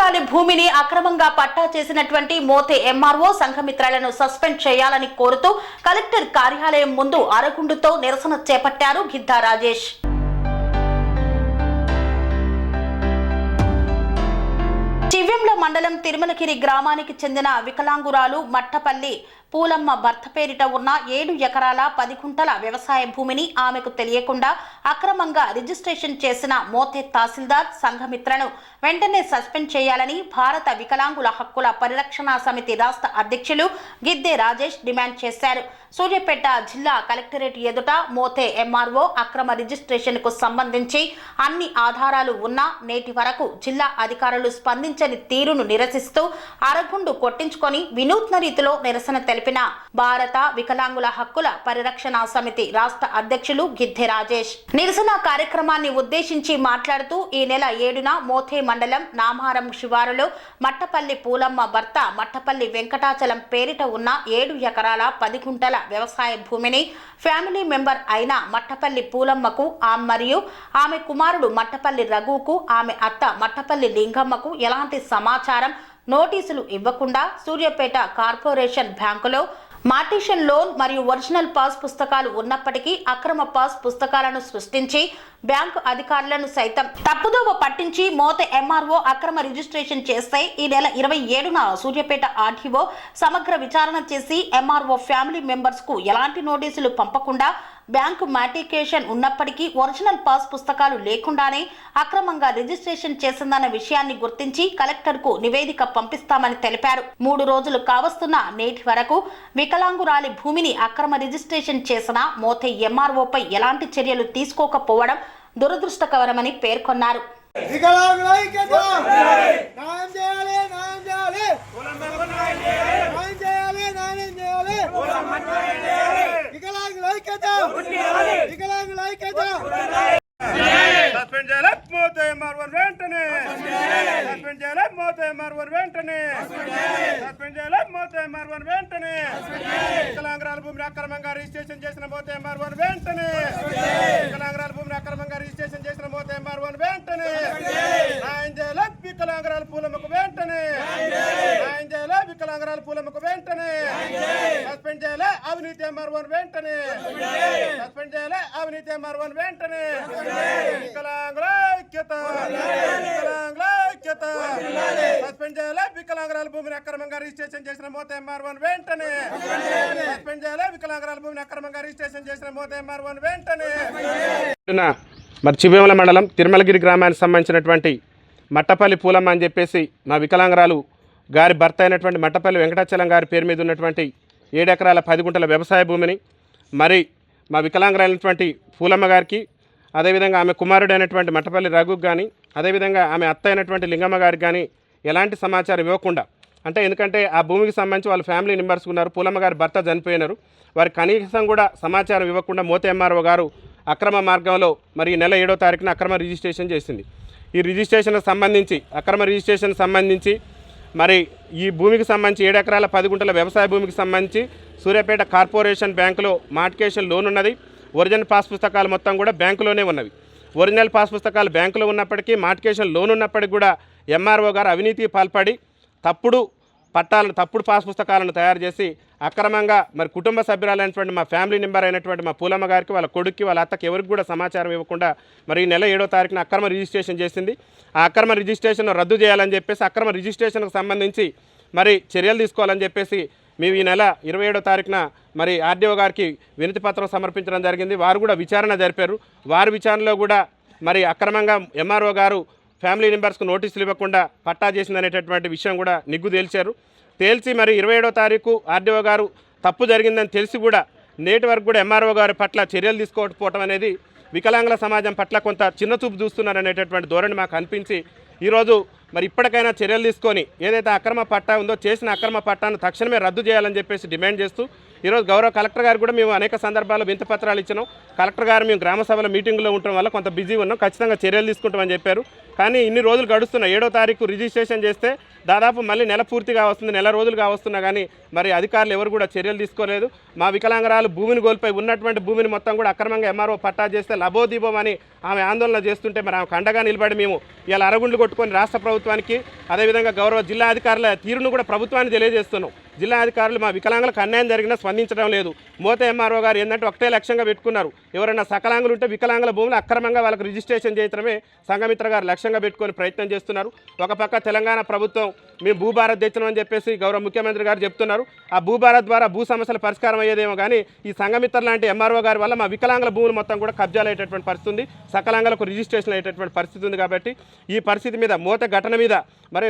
వికరాంగురాలి భూమిని అక్రమంగా పట్టా చేసినటువంటి మోతే ఎంఆర్ఓ సంఘమిత్రాలను సస్పెండ్ చేయాలని కోరుతూ కలెక్టర్ కార్యాలయం ముందు అరగుండుతో నిరసన చేపట్టారు గిద్దా రాజేష్. తిరుమలగిరి గ్రామానికి చెందిన వికలాంగురాలు మట్టపల్లి పూలమ్మ భర్త పేరిట ఉన్న ఏడు ఎకరాల పది కుంటల వ్యవసాయ భూమిని ఆమెకు తెలియకుండా అక్రమంగా రిజిస్ట్రేషన్ చేసిన మోతే తహసీల్దార్ సంఘమిత్రను వెంటనే సస్పెండ్ చేయాలని భారత వికలాంగుల హక్కుల పరిరక్షణ సమితి రాష్ట్ర అధ్యక్షులు గిద్దె రాజేష్ డిమాండ్ చేశారు. సూర్యాపేట జిల్లా కలెక్టరేట్ ఎదుట మోతే ఎంఆర్ఓ అక్రమ రిజిస్ట్రేషన్కు సంబంధించి అన్ని ఆధారాలు ఉన్నా నేటి వరకు జిల్లా అధికారులు స్పందించని తీరును నిరసి నిరసిస్తూ అరగుండు కొట్టించుకొని వినూత్న రీతిలో నిరసన తెలిపిన భారత వికలాంగుల హక్కుల పరిరక్షణ సమితి రాష్ట్ర అధ్యక్షులు గిద్దె రాజేష్. నిరసన కార్యక్రమాన్ని ఉద్దేశించి మాట్లాడుతూ ఈ నెల ఏడున మోథే మండలం నామారం శివారులో మట్టపల్లి పూలమ్మ భర్త మట్టపల్లి వెంకటాచలం పేరిట ఉన్న ఏడు ఎకరాల పది గుంటల వ్యవసాయ భూమిని ఫ్యామిలీ మెంబర్ అయిన మట్టపల్లి పూలమ్మకు ఆ మరియు ఆమె కుమారుడు మట్టపల్లి రఘుకు ఆమె అత్త మట్టపల్లి లింగమ్మకు ఎలాంటి సమాచారం నోటీసులు ఇవ్వకుండా సూర్యాపేట కార్పొరేషన్ బ్యాంకులో మార్టిషన్ లోన్ మరియు ఒరిజినల్ పాస్ పుస్తకాలు ఉన్నప్పటికీ అక్రమ పాస్ పుస్తకాలను సృష్టించి బ్యాంకు అధికారులను సైతం తప్పుదోవ పట్టించి మోత ఎంఆర్ఓ అక్రమ రిజిస్ట్రేషన్ చేస్తే ఈ నెల ఇరవై ఏడున సూర్యాపేట ఆర్టీఓ సమగ్ర విచారణ చేసి ఎంఆర్ఓ ఫ్యామిలీ మెంబర్స్కు ఎలాంటి నోటీసులు పంపకుండా బ్యాంకు మాటికేషన్ ఉన్నప్పటికీ ఒరిజినల్ పాస్ పుస్తకాలు లేకుండానే అక్రమంగా రిజిస్ట్రేషన్ చేసిందన్న విషయాన్ని గుర్తించి కలెక్టర్కు నివేదిక పంపిస్తామని తెలిపారు. మూడు రోజులు కావస్తున్న నేటి వరకు వికలాంగురాలి భూమిని అక్రమ రిజిస్ట్రేషన్ చేసిన మోతే ఎంఆర్ఓపై ఎలాంటి చర్యలు తీసుకోకపోవడం దురదృష్టకరమని పేర్కొన్నారు. చేయాలి న్యాయం చేయాలి న్యాయం చేయాలి న్యాయం చేయాలి వికలాంగుల ఐక్యత వికలాంగుల ఐక్యత సస్పెండ్ చేయాలి మోతే మార్వన్ వెంటనే సస్పెండ్ చేయాలి మోతే మార్వన్ వెంటనే సస్పెండ్ చేయాలి మోతే మార్వన్ వెంటనే వికలాంగరాల భూమిని అక్రమంగా రిజిస్ట్రేషన్ చేసిన మోతే మార్వన్ వెంటనే వికలాంగరాల భూమిని అక్రమంగా రిజిస్ట్రేషన్ చేసిన మోతే మార్వన్ వెంటనే న్యాయం చేయాలి వికలాంగరాల పూలమ్మకు వెంటనే న్యాయం చేయాలి వికలాంగరాల పూలమ్మకు వెంటనే సస్పెండ్ చేయాలి అవినీతి మార్వన్ వెంటనే సస్పెండ్ చేయాలి అవినీతి మార్వన్ వెంటనే. వికలాంగుల ఐక్యత. వికలాంగుల ఐక్యత. సస్పెండ్ చేయాలి వికలాంగురాల భూమిని అక్రమంగా రిజిస్ట్రేషన్ చేసిన మోత ఎంఆర్ వన్ వెంటనే. సస్పెండ్ చేయాలి వికలాంగురాల భూమిని అక్రమంగా రిజిస్ట్రేషన్ చేసిన మోత ఎంఆర్ వన్ వెంటనే. ఉన్న మరి చివేముల మండలం తిరుమలగిరి గ్రామానికి సంబంధించినటువంటి మట్టపల్లి పూలమ్మ అని చెప్పేసి మా వికలాంగరాలు గారి భర్త అయినటువంటి మట్టపల్లి వెంకటాచలం గారి పేరు మీద ఉన్నటువంటి ఏడు ఎకరాల పది గుంటల వ్యవసాయ భూమిని మరి మా వికలాంగులైనటువంటి పూలమ్మ గారికి అదేవిధంగా ఆమె కుమారుడైనటువంటి మట్టపల్లి రఘుకు కానీ అదేవిధంగా ఆమె అత్త అయినటువంటి లింగమ్మ గారికి కానీ ఎలాంటి సమాచారం ఇవ్వకుండా అంటే ఎందుకంటే ఆ భూమికి సంబంధించి వాళ్ళ ఫ్యామిలీ మెంబర్స్ ఉన్నారు పూలమ్మ గారి భర్త చనిపోయినారు. వారి కనీసం కూడా సమాచారం ఇవ్వకుండా మోతే ఎంఆర్ఓ గారు అక్రమ మార్గంలో మరి నెల ఏడో తారీఖున అక్రమ రిజిస్ట్రేషన్ చేసింది. ఈ రిజిస్ట్రేషన్కి సంబంధించి అక్రమ రిజిస్ట్రేషన్ సంబంధించి మరి ఈ భూమికి సంబంధించి ఏడు ఎకరాల పది గుంటల వ్యవసాయ భూమికి సంబంధించి సూర్యాపేట కార్పొరేషన్ బ్యాంకులో మార్టికేషన్ లోన్ ఉన్నది. ఒరిజినల్ పాస్ పుస్తకాలు మొత్తం కూడా బ్యాంకులోనే ఉన్నవి. ఒరిజినల్ పాస్ పుస్తకాలు బ్యాంకులో ఉన్నప్పటికీ మార్టికేషన్ లోన్ ఉన్నప్పటికీ కూడా ఎంఆర్ఓ గారు అవినీతి పాల్పడి తప్పుడు పట్టాలను తప్పుడు పాస్ పుస్తకాలను తయారు చేసి అక్రమంగా మరి కుటుంబ సభ్యురాలైనటువంటి మా ఫ్యామిలీ మెంబర్ అయినటువంటి మా పూలమ్మ గారికి వాళ్ళ కొడుక్కి వాళ్ళ అత్తకి ఎవరికి కూడా సమాచారం ఇవ్వకుండా మరి ఈ నెల ఏడో తారీఖున అక్రమ రిజిస్ట్రేషన్ చేసింది. ఆ అక్రమ రిజిస్ట్రేషన్ రద్దు చేయాలని చెప్పేసి అక్రమ రిజిస్ట్రేషన్కు సంబంధించి మరి చర్యలు తీసుకోవాలని చెప్పేసి మేము ఈ నెల ఇరవై ఏడో తారీఖున మరి ఆర్డీఓ గారికి వినతి పత్రం సమర్పించడం జరిగింది. వారు కూడా విచారణ జరిపారు. వారి విచారణలో కూడా మరి అక్రమంగా ఎంఆర్ఓ గారు ఫ్యామిలీ మెంబర్స్కు నోటీసులు ఇవ్వకుండా పట్టా చేసిందనేటటువంటి విషయం కూడా నిగ్గు తేల్చారు. తేల్చి మరి ఇరవై ఏడో తారీఖు ఆర్డీఓ గారు తప్పు జరిగిందని తెలిసి కూడా నేటి వరకు కూడా ఎంఆర్ఓ గారి పట్ల చర్యలు తీసుకోకపోవటం అనేది వికలాంగుల సమాజం పట్ల కొంత చిన్న చూపు చూస్తున్నారనేటటువంటి ధోరణి మాకు అనిపించి ఈరోజు మరి ఇప్పటికైనా చర్యలు తీసుకొని ఏదైతే అక్రమ పట్టా ఉందో చేసిన అక్రమ పట్టాను తక్షణమే రద్దు చేయాలని చెప్పేసి డిమాండ్ చేస్తూ ఈరోజు గౌరవ కలెక్టర్ గారు కూడా మేము అనేక సందర్భాల్లో వింత పత్రాలు ఇచ్చినాం. కలెక్టర్ గారు మేము గ్రామ సభల మీటింగ్లో ఉండటం వల్ల కొంత బిజీ ఉన్నాం. ఖచ్చితంగా చర్యలు తీసుకుంటామని చెప్పారు. కానీ ఇన్ని రోజులు గడుస్తున్నాయి ఏడో తారీఖు రిజిస్ట్రేషన్ చేస్తే దాదాపు మళ్ళీ నెల పూర్తిగా వస్తుంది నెల రోజులుగా వస్తున్నా కానీ మరి అధికారులు ఎవరు కూడా చర్యలు తీసుకోలేదు. మా వికలాంగరాలు భూమిని కోల్పోయి ఉన్నటువంటి భూమిని మొత్తం కూడా అక్రమంగా ఎంఆర్ఓ పట్టా చేస్తే లబోదీపం అని ఆమె ఆందోళన చేస్తుంటే మరి ఆమె అండగా నిలబడి మేము ఇలా అరగుండ్లు కొట్టుకొని రాష్ట్ర ప్రభుత్వానికి అదేవిధంగా గౌరవ జిల్లా అధికారుల తీరును కూడా ప్రభుత్వాన్ని తెలియజేస్తున్నాం. జిల్లా అధికారులు మా వికలాంగులకు అన్యాయం జరిగినా స్పందించడం లేదు. మోత ఎంఆర్ఓ గారు ఏంటంటే ఒకటే లక్ష్యంగా పెట్టుకున్నారు. ఎవరైనా సకలాంగులు ఉంటే వికలాంగుల భూములు అక్రమంగా వాళ్ళకి రిజిస్ట్రేషన్ చేయడమే సంఘమిత్ర గారు లక్ష్యంగా పెట్టుకొని ప్రయత్నం చేస్తున్నారు. ఒక పక్క తెలంగాణ ప్రభుత్వం మేము భూభారత్ తెచ్చినాం అని చెప్పేసి గౌరవ ముఖ్యమంత్రి గారు చెప్తున్నారు. ఆ భూభారత్ ద్వారా భూ సమస్యల పరిష్కారం అయ్యేదేమో కానీ ఈ సంఘమిత్ర లాంటి ఎంఆర్ఓ గారి వల్ల మా వికలాంగుల భూములు మొత్తం కూడా కబ్జాలు అయ్యేటటువంటి పరిస్థితి ఉంది. సకలాంగులకు రిజిస్ట్రేషన్ అయ్యేటటువంటి పరిస్థితి ఉంది కాబట్టి ఈ పరిస్థితి మీద మోత ఘటన మీద మరి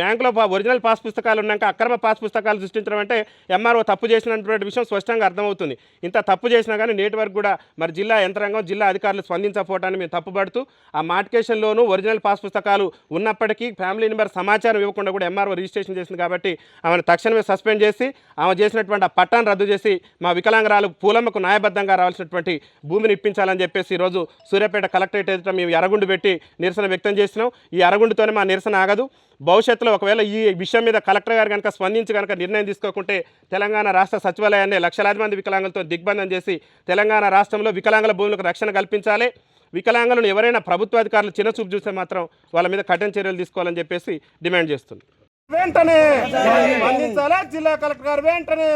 బ్యాంకులో ఒరిజినల్ పాస్ పుస్తకాలు ఉన్నాక అక్రమ పాస్ పుస్తకాలు సృష్టించడం అంటే ఎంఆర్ఓ తప్పు చేసినటువంటి విషయం స్పష్టంగా అర్థమవుతుంది. ఇంత తప్పు చేసినా కానీ నేటి వరకు కూడా మరి జిల్లా యంత్రాంగం జిల్లా అధికారులు స్పందించకపోవటాన్ని మేము తప్పుపడుతూ ఆ మార్టికేషన్లోనూ ఒరిజినల్ పాస్ పుస్తకాలు ఉన్నప్పటికీ ఫ్యామిలీ నెంబర్ సమాచారం ఇవ్వకుండా కూడా ఎంఆర్ఓ రిజిస్ట్రేషన్ చేసింది కాబట్టి ఆమెను తక్షణమే సస్పెండ్ చేసి ఆమె చేసినటువంటి ఆ పట్టాన్ని రద్దు చేసి మా వికలాంగరాలు పూలమ్మకు న్యాయబద్ధంగా రావాల్సినటువంటి భూమిని ఇప్పించాలని చెప్పేసి ఈరోజు సూర్యాపేట కలెక్టరేట్ ఎదుట మేము ఎరగుండు పెట్టి నిరసన వ్యక్తం చేసినాం. ఈ అరగుండుతోనే మా నిరసన ఆగదు. భవిష్యత్తులో ఒకవేళ ఈ విషయం మీద కలెక్టర్ గారు కనుక స్పందించి కనుక నిర్ణయం తీసుకోకుంటే తెలంగాణ రాష్ట్ర సచివాలయాన్ని లక్షలాది మంది వికలాంగులతో దిగ్బంధం చేసి తెలంగాణ రాష్ట్రంలో వికలాంగుల భూములకు రక్షణ కల్పించాలి. వికలాంగులను ఎవరైనా ప్రభుత్వాధికారులు చిన్నచూపు చూస్తే మాత్రం వాళ్ళ మీద కఠిన చర్యలు తీసుకోవాలని చెప్పేసి డిమాండ్ చేస్తుంది వెంటనే స్పందించాలి జిల్లా కలెక్టర్ గారు వెంటనే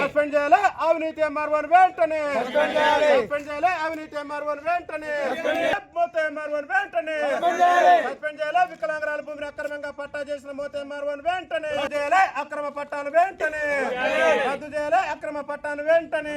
సస్పెండ్ చేయాలి. అవినీతి ఎంఆర్ఓ వెంటనే సస్పెండ్ చేయాలి. అవినీతి ఎంఆర్ఓ వెంటనే మూత ఎంఆర్ఓ వెంటనే సస్పెండ్ చేయాలి. వికలాంగరాల భూమిని అక్రమంగా పట్టా చేసిన మూత ఎంఆర్ఓ వెంటనే చేయాలి. అక్రమ పట్టాలు వెంటనే రద్దు చేయాలి. అక్రమ పట్టాలు వెంటనే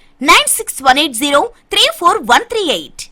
Nine six one eight zero three four one three eight